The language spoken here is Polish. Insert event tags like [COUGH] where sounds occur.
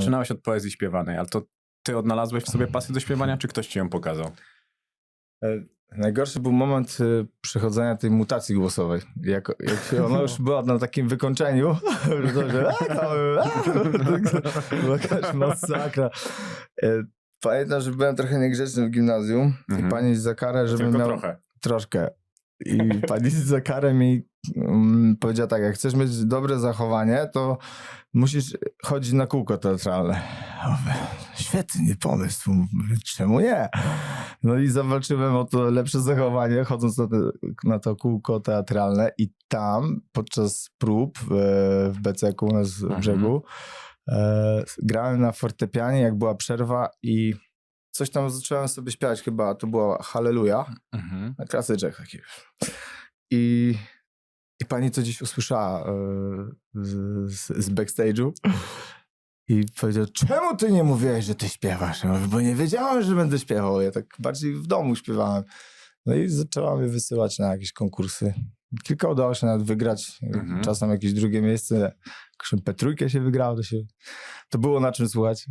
Zaczynałeś od poezji śpiewanej, ale to ty odnalazłeś w sobie pasję do śpiewania, czy ktoś ci ją pokazał? E, Najgorszy był moment e, przechodzenia tej mutacji głosowej. Jak, jak się ona już była na takim wykończeniu, [LAUGHS] to, że jakaś masakra. E, Pamiętam, że byłem trochę niegrzeczny w gimnazjum Mhm. i pani za karę, żebym Tylko miał trochę. troszkę. I pani za karę mi mm, powiedziała tak, jak chcesz mieć dobre zachowanie, to musisz chodzić na kółko teatralne. Świetny pomysł, czemu nie? No i zawalczyłem o to lepsze zachowanie, chodząc na, te, na to kółko teatralne i tam podczas prób e, w Beceku u nas w Mhm. brzegu e, grałem na fortepianie, jak była przerwa i coś tam zacząłem sobie śpiewać, chyba to była Halleluja. Mhm. Na klasyczek taki. I, I pani to gdzieś usłyszała e, z, z, backstage'u i powiedział, czemu ty nie mówiłeś, że ty śpiewasz? Ja mówię, bo nie wiedziałem, że będę śpiewał. Ja tak bardziej w domu śpiewałem. No i zaczęła mnie wysyłać na jakieś konkursy. Kilka udało się nawet wygrać. Mhm. Czasem jakieś drugie miejsce. P3 się wygrało. To, się, to było na czym słuchać.